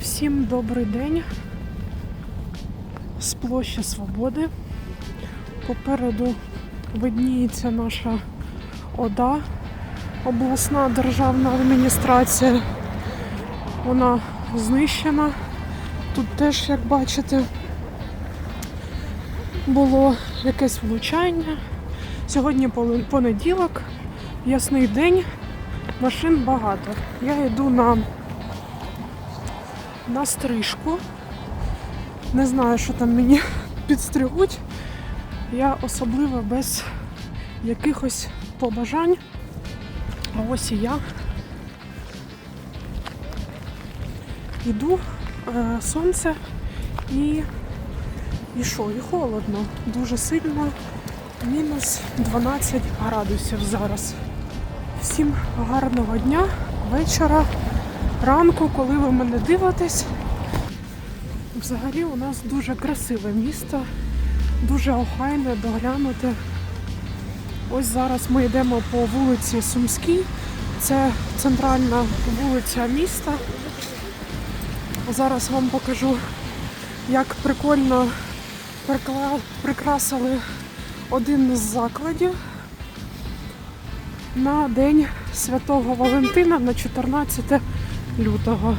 Всім добрий день з площі Свободи. Попереду видніється наша ОДА, обласна державна адміністрація. Вона знищена. Тут теж, як бачите, було якесь влучання. Сьогодні понеділок, ясний день, машин багато. Я йду на на стрижку. Не знаю, що там мені підстригуть. Я особливо без якихось побажань. А ось і я йду, е, сонце і, і що, і холодно. Дуже сильно. Мінус 12 градусів зараз. Всім гарного дня, вечора ранку, коли ви мене дивитесь. Взагалі у нас дуже красиве місто, дуже охайне, доглянуте. Ось зараз ми йдемо по вулиці Сумській. Це центральна вулиця міста. Зараз вам покажу, як прикольно прикрасили один з закладів на День Святого Валентина на 14 лютого.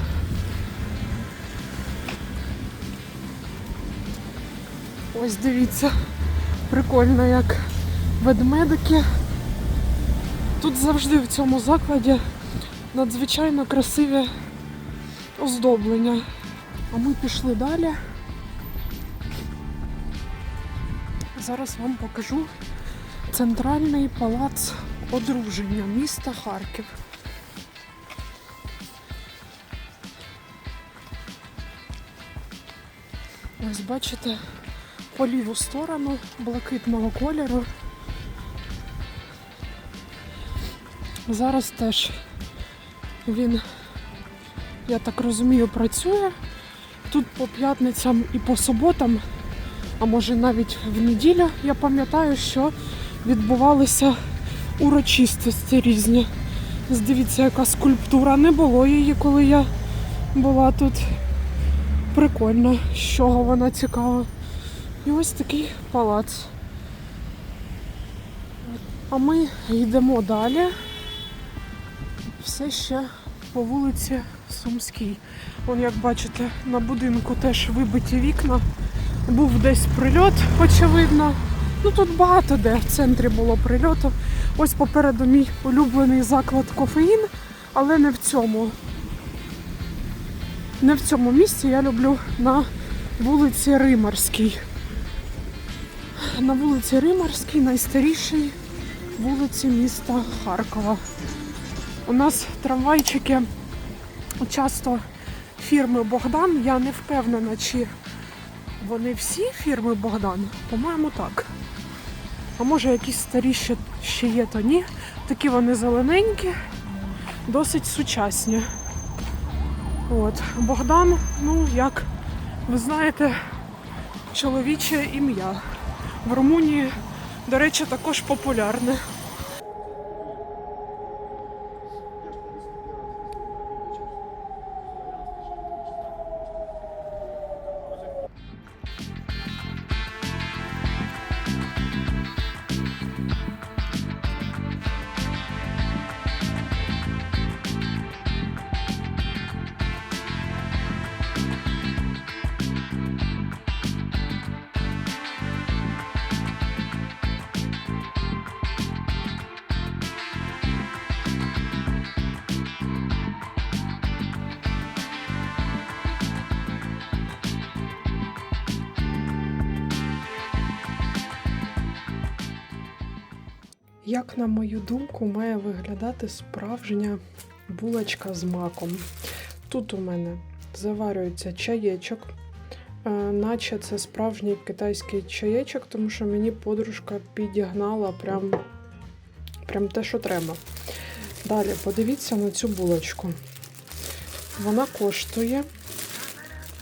Ось дивіться, прикольно, як ведмедики. Тут завжди в цьому закладі надзвичайно красиве оздоблення. А ми пішли далі. Зараз вам покажу центральний палац одруження міста Харків. Ось бачите, по ліву сторону блакитного кольору. Зараз теж він, я так розумію, працює. Тут по п'ятницям і по суботам, а може навіть в неділю, я пам'ятаю, що відбувалися урочистості різні. Ось Дивіться, яка скульптура. Не було її, коли я була тут. Прикольно, з чого вона цікава. І ось такий палац. А ми йдемо далі. Все ще по вулиці Сумській. Вон, як бачите, на будинку теж вибиті вікна. Був десь прильот, очевидно. Ну тут багато де в центрі було прильоту. Ось попереду мій улюблений заклад кофеїн, але не в цьому. Не в цьому місці я люблю на вулиці Римарській. На вулиці Римарській, найстарішій вулиці міста Харкова. У нас трамвайчики часто фірми Богдан. Я не впевнена, чи вони всі фірми Богдан. По-моєму, так. А може якісь старіші ще є, то ні. Такі вони зелененькі, досить сучасні. От. Богдан, ну як ви знаєте, чоловіче ім'я. В Румунії, до речі, також популярне. Як на мою думку, має виглядати справжня булочка з маком. Тут у мене заварюється чаєчок, е, наче це справжній китайський чаєчок, тому що мені подружка підігнала прям, прям те, що треба. Далі подивіться на цю булочку. Вона коштує.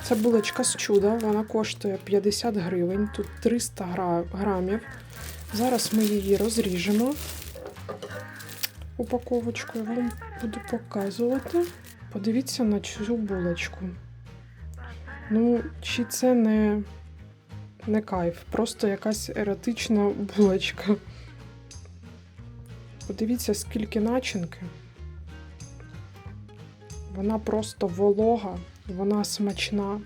Це булочка з чуда, вона коштує 50 гривень, тут 300 гра- грамів. Зараз ми її розріжемо. Упаковочку я вам буду показувати. Подивіться на цю булочку. Ну, чи це не, не кайф, просто якась еротична булочка. Подивіться, скільки начинки. Вона просто волога, вона смачна,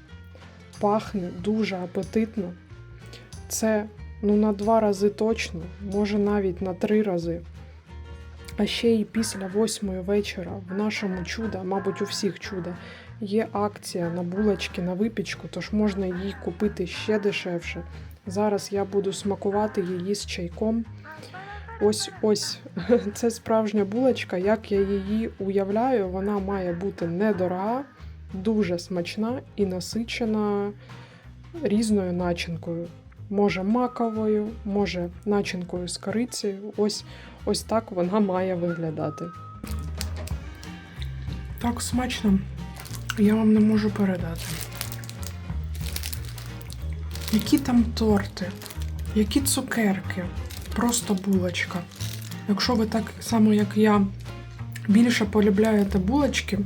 пахне дуже апетитно. Це ну, на два рази точно, може навіть на три рази. А ще й після восьмої вечора в нашому чуда, мабуть, у всіх чуда, є акція на булочки, на випічку, тож можна її купити ще дешевше. Зараз я буду смакувати її з чайком. Ось ось це справжня булочка, як я її уявляю, вона має бути недорога, дуже смачна і насичена різною начинкою. Може маковою, може начинкою з корицею. Ось ось так вона має виглядати. Так смачно, я вам не можу передати. Які там торти, які цукерки, просто булочка. Якщо ви так само, як я, більше полюбляєте булочки,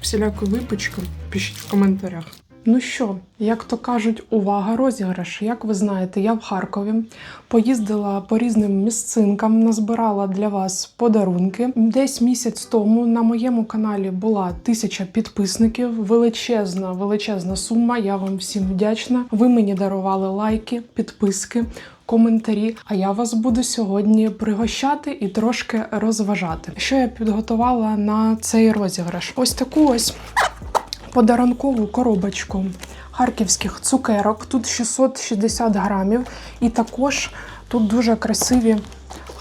всіляку випічку, пишіть в коментарях. Ну що, як то кажуть, увага, розіграш. Як ви знаєте, я в Харкові поїздила по різним місцинкам, назбирала для вас подарунки. Десь місяць тому на моєму каналі була тисяча підписників. Величезна, величезна сума. Я вам всім вдячна. Ви мені дарували лайки, підписки. Коментарі, а я вас буду сьогодні пригощати і трошки розважати. Що я підготувала на цей розіграш? Ось таку ось подарункову коробочку харківських цукерок. Тут 660 грамів, і також тут дуже красиві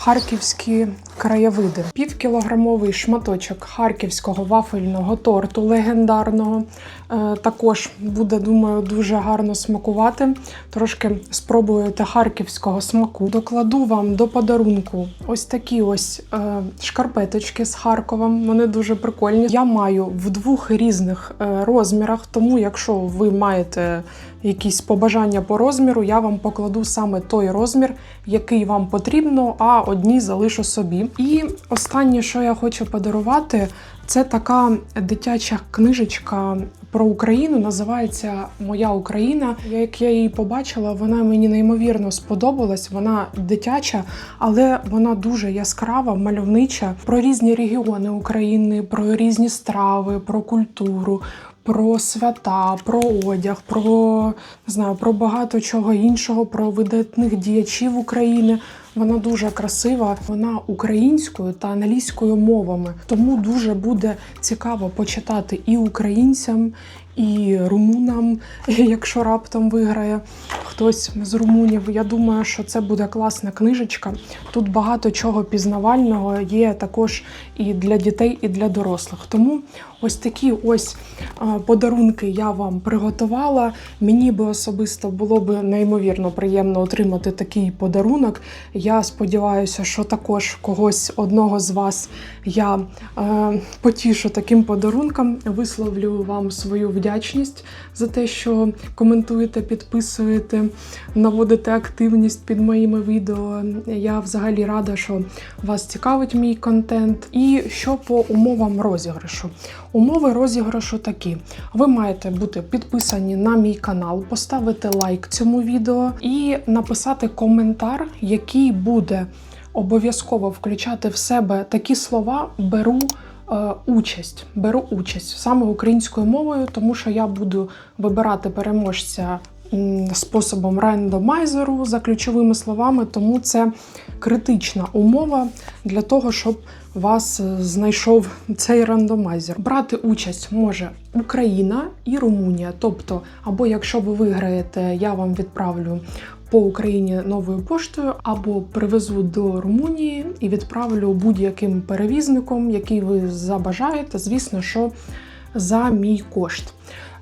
харківські краєвиди. Півкілограмовий шматочок харківського вафельного торту легендарного. Е, також буде, думаю, дуже гарно смакувати. Трошки спробуєте харківського смаку. Докладу вам до подарунку ось такі ось е, шкарпеточки з Харковом. Вони дуже прикольні. Я маю в двох різних е, розмірах, тому якщо ви маєте якісь побажання по розміру, я вам покладу саме той розмір, який вам потрібно, а одні залишу собі. І останнє, що я хочу подарувати, це така дитяча книжечка про Україну. Називається Моя Україна. Як я її побачила, вона мені неймовірно сподобалась. Вона дитяча, але вона дуже яскрава, мальовнича про різні регіони України, про різні страви, про культуру. Про свята, про одяг, про не знаю, про багато чого іншого, про видатних діячів України. Вона дуже красива, вона українською та англійською мовами. Тому дуже буде цікаво почитати і українцям, і румунам, якщо раптом виграє хтось з румунів. Я думаю, що це буде класна книжечка. Тут багато чого пізнавального є також і для дітей, і для дорослих. Тому ось такі ось подарунки я вам приготувала. Мені би особисто було б неймовірно приємно отримати такий подарунок. Я сподіваюся, що також когось одного з вас я е, потішу таким подарунком. Висловлю вам свою вдячність за те, що коментуєте, підписуєте, наводите активність під моїми відео. Я взагалі рада, що вас цікавить мій контент. І що по умовам розіграшу? Умови розіграшу такі: ви маєте бути підписані на мій канал, поставити лайк цьому відео і написати коментар, який буде обов'язково включати в себе такі слова беру. е, Участь беру участь саме українською мовою, тому що я буду вибирати переможця способом рандомайзеру за ключовими словами, тому це критична умова для того, щоб вас е, знайшов цей рандомайзер. Брати участь може Україна і Румунія. Тобто, або якщо ви виграєте, я вам відправлю по Україні новою поштою, або привезу до Румунії і відправлю будь-яким перевізником, який ви забажаєте, звісно, що за мій кошт.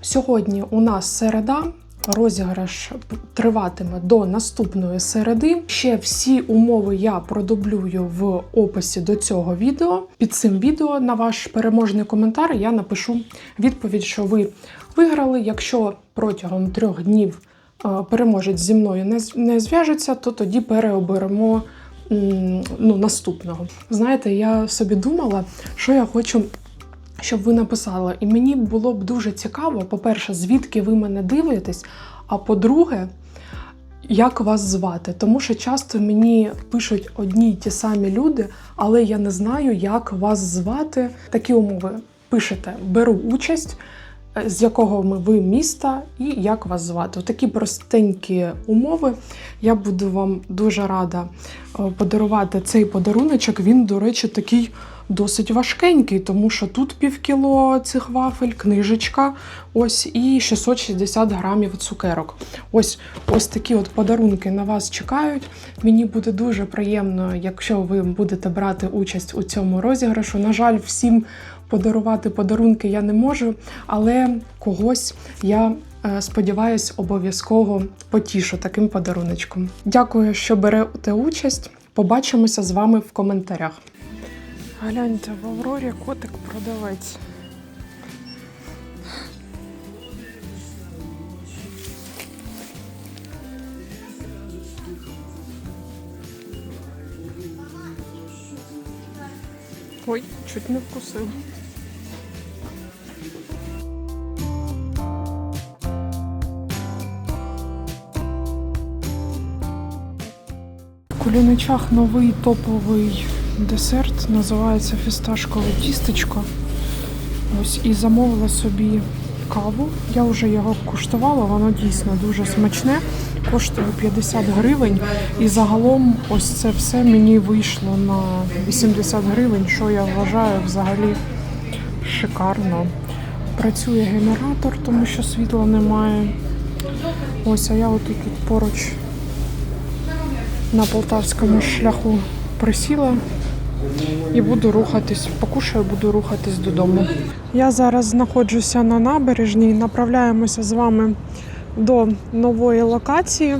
Сьогодні у нас середа. Розіграш триватиме до наступної середи. Ще всі умови я продублюю в описі до цього відео. Під цим відео на ваш переможний коментар я напишу відповідь, що ви виграли. Якщо протягом трьох днів е, переможець зі мною не, зв'яжеться, то тоді переоберемо ну, наступного. Знаєте, я собі думала, що я хочу щоб ви написали. І мені було б дуже цікаво, по-перше, звідки ви мене дивитесь, а по-друге, як вас звати. Тому що часто мені пишуть одні й ті самі люди, але я не знаю, як вас звати. Такі умови пишете: беру участь, е, з якого ви міста і як вас звати. Такі простенькі умови. Я буду вам дуже рада е, подарувати цей подаруночок. Він, до речі, такий досить важкенький, тому що тут півкіло цих вафель, книжечка, ось і 660 грамів цукерок. Ось ось такі от подарунки на вас чекають. Мені буде дуже приємно, якщо ви будете брати участь у цьому розіграшу. На жаль, всім подарувати подарунки я не можу, але когось я. е, Сподіваюсь, обов'язково потішу таким подаруночком. Дякую, що берете участь. Побачимося з вами в коментарях. Гляньте, в Аврорі котик продавець. Ой, чуть не вкусив. В Куліничах новий топовий десерт, називається фісташкове тістечко. Ось і замовила собі каву. Я вже його куштувала, воно дійсно дуже смачне. Коштує 50 гривень. І загалом ось це все мені вийшло на 80 гривень, що я вважаю взагалі шикарно. Працює генератор, тому що світла немає. Ось, а я отут тут поруч на полтавському шляху присіла і буду рухатись. Покушаю, буду рухатись додому. Я зараз знаходжуся на набережній. Направляємося з вами до нової локації.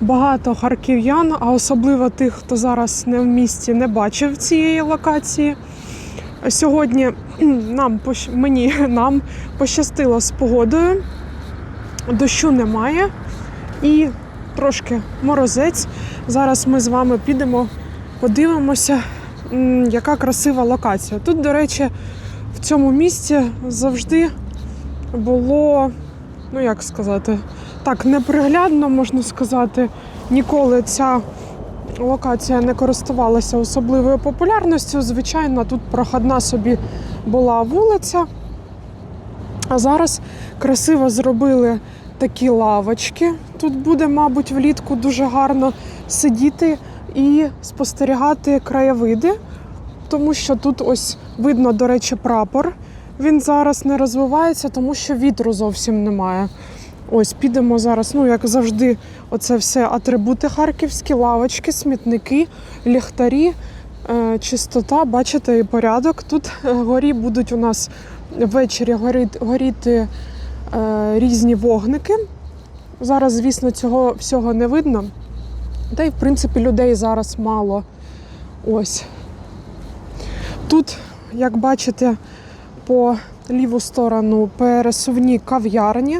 Багато харків'ян, а особливо тих, хто зараз не в місті, не бачив цієї локації. Сьогодні нам мені нам пощастило з погодою. Дощу немає і трошки морозець. Зараз ми з вами підемо, подивимося, яка красива локація. Тут, до речі, в цьому місці завжди було, ну як сказати, так, неприглядно можна сказати. Ніколи ця локація не користувалася особливою популярністю. Звичайно, тут проходна собі була вулиця. А зараз красиво зробили такі лавочки. Тут буде, мабуть, влітку дуже гарно сидіти і спостерігати краєвиди, тому що тут ось видно, до речі, прапор. Він зараз не розвивається, тому що вітру зовсім немає. Ось підемо зараз, ну як завжди, оце все атрибути харківські, лавочки, смітники, ліхтарі, е, чистота, бачите, і порядок. Тут е, горі будуть у нас ввечері горіти, е, різні вогники. Зараз, звісно, цього всього не видно. Та й, в принципі, людей зараз мало. Ось. Тут, як бачите, по ліву сторону пересувні кав'ярні.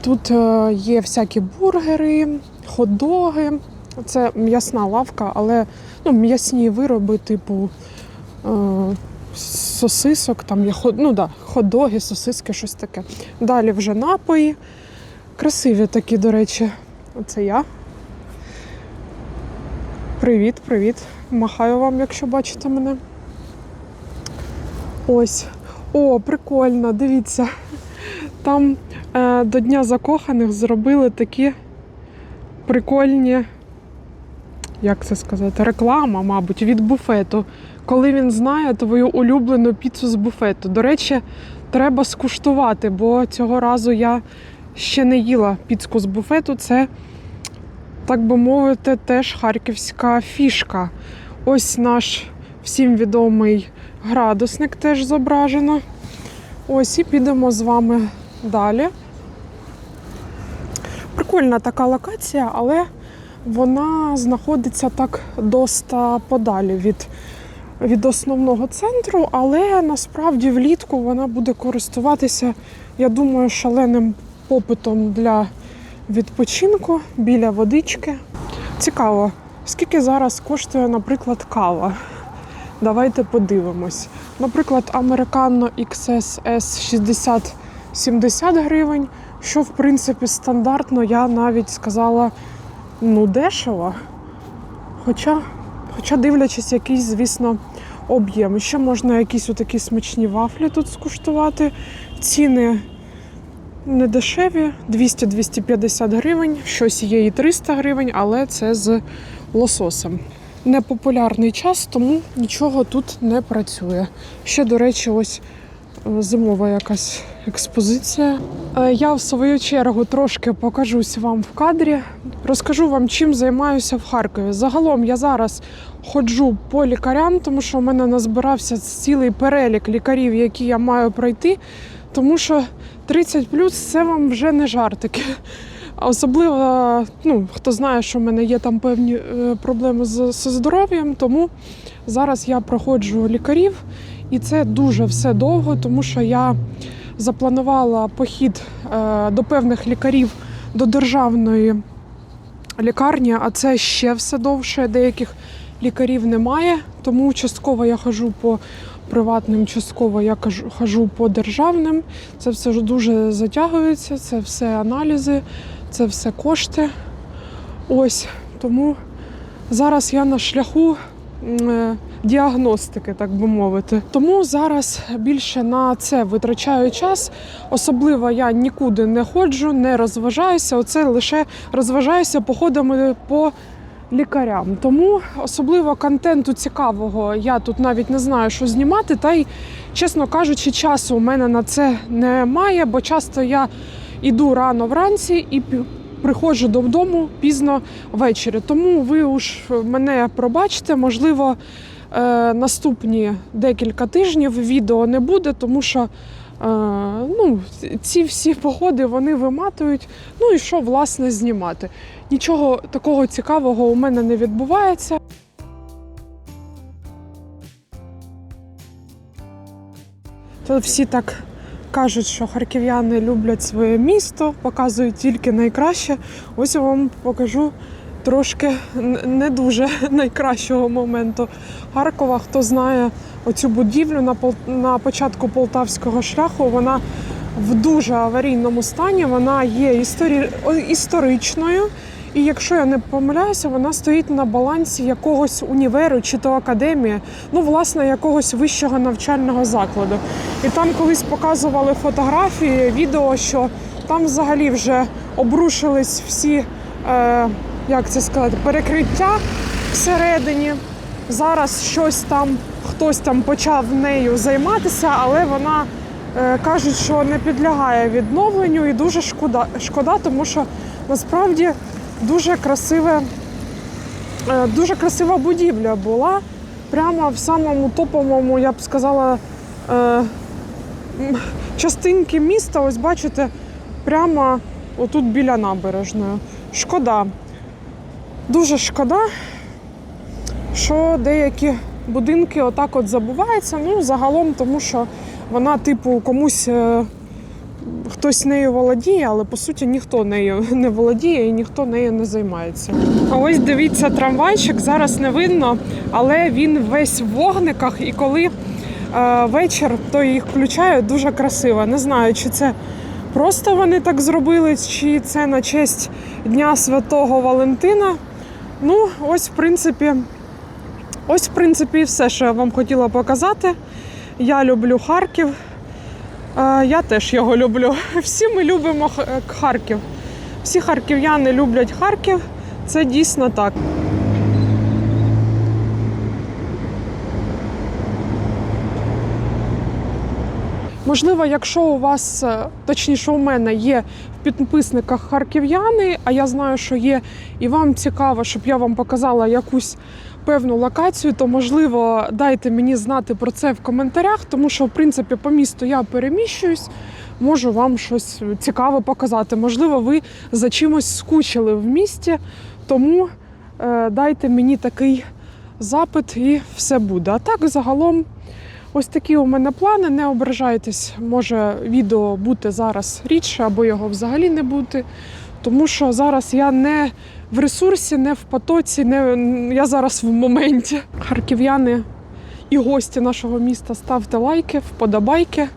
Тут е, є всякі бургери, хот-доги. Це м'ясна лавка, але ну, м'ясні вироби, типу е, сосисок, там є ну, да, хот-доги, сосиски, щось таке. Далі вже напої. Красиві такі, до речі. Оце я. Привіт, привіт. Махаю вам, якщо бачите мене. Ось. О, прикольно, дивіться. Там е, до Дня закоханих зробили такі прикольні, як це сказати, реклама, мабуть, від буфету. Коли він знає твою улюблену піцу з буфету. До речі, треба скуштувати, бо цього разу я ще не їла піцку з буфету. Це, так би мовити, теж харківська фішка. Ось наш всім відомий градусник теж зображено. Ось і підемо з вами далі. Прикольна така локація, але вона знаходиться так доста подалі від, від основного центру, але насправді влітку вона буде користуватися, я думаю, шаленим попитом для відпочинку біля водички. Цікаво, скільки зараз коштує, наприклад, кава. Давайте подивимось. Наприклад, Americano XSS 60 70 гривень, що в принципі стандартно, я навіть сказала, ну, дешево. Хоча, хоча дивлячись, якийсь, звісно, об'єм. Ще можна якісь отакі смачні вафлі тут скуштувати. Ціни не дешеві, 200-250 гривень, щось є і 300 гривень, але це з лососем. Непопулярний час, тому нічого тут не працює. Ще, до речі, ось е, зимова якась експозиція. Е, Я в свою чергу трошки покажусь вам в кадрі. Розкажу вам, чим займаюся в Харкові. Загалом я зараз ходжу по лікарям, тому що в мене назбирався цілий перелік лікарів, які я маю пройти. Тому що 30 плюс це вам вже не жартики. А Особливо, ну, хто знає, що в мене є там певні е, проблеми з, з здоров'ям, тому зараз я проходжу лікарів, і це дуже все довго, тому що я запланувала похід е, до певних лікарів до державної лікарні, а це ще все довше. Деяких лікарів немає, тому частково я хожу по приватним, частково я кажу- хожу по державним. Це все ж дуже затягується, це все аналізи, це все кошти. Ось тому зараз я на шляху е, діагностики, так би мовити. Тому зараз більше на це витрачаю час. Особливо я нікуди не ходжу, не розважаюся. Оце лише розважаюся походами по лікарям. Тому особливо контенту цікавого я тут навіть не знаю, що знімати. Та й, чесно кажучи, часу у мене на це немає, бо часто я іду рано вранці і приходжу додому пізно ввечері. Тому ви уж мене пробачте, можливо, е, наступні декілька тижнів відео не буде, тому що. е, Ну, ці всі походи вони виматують. Ну і що власне знімати? Нічого такого цікавого у мене не відбувається. То всі так кажуть, що харків'яни люблять своє місто, показують тільки найкраще. Ось я вам покажу трошки не дуже найкращого моменту Харкова. Хто знає оцю будівлю на, Пол- на початку полтавського шляху, вона в дуже аварійному стані. Вона є історі... історичною. І якщо я не помиляюся, вона стоїть на балансі якогось універу чи то академії, ну власне якогось вищого навчального закладу. І там колись показували фотографії, відео, що там взагалі вже обрушились всі, е, як це сказати, перекриття всередині. Зараз щось там, хтось там почав нею займатися, але вона е, кажуть, що не підлягає відновленню і дуже шкода, шкода тому що насправді дуже красиве, е, дуже красива будівля була. Прямо в самому топовому, я б сказала, е, частинки міста. Ось бачите, прямо отут біля набережної. Шкода. Дуже шкода, що деякі будинки отак от забуваються. Ну, загалом, тому що вона, типу, комусь. Хтось нею володіє, але по суті ніхто нею не володіє і ніхто нею не займається. А ось дивіться, трамвайчик зараз не видно, але він весь в вогниках. І коли е, вечір, то їх включають дуже красиво. Не знаю, чи це просто вони так зробили, чи це на честь Дня Святого Валентина. Ну, ось, в принципі, ось, в принципі, все, що я вам хотіла показати. Я люблю Харків. Я теж його люблю. Всі ми любимо е, Харків. Всі харків'яни люблять Харків. Це дійсно так. Можливо, якщо у вас, е, точніше, у мене є в підписниках харків'яни, а я знаю, що є, і вам цікаво, щоб я вам показала якусь певну локацію, то можливо дайте мені знати про це в коментарях, тому що в принципі по місту я переміщуюсь, можу вам щось цікаве показати. Можливо, ви за чимось скучили в місті, тому е, дайте мені такий запит і все буде. А так загалом. Ось такі у мене плани. Не ображайтесь, може відео бути зараз рідше або його взагалі не бути. Тому що зараз я не в ресурсі, не в потоці, не я зараз в моменті. Харків'яни, і гості нашого міста, ставте лайки, вподобайки.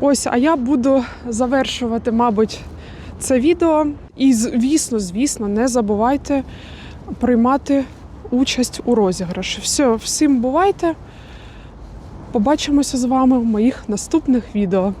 Ось, а я буду завершувати, мабуть, це відео. І, звісно, звісно, не забувайте приймати участь у розіграші. Все, всім бувайте! Побачимося з вами в моїх наступних відео.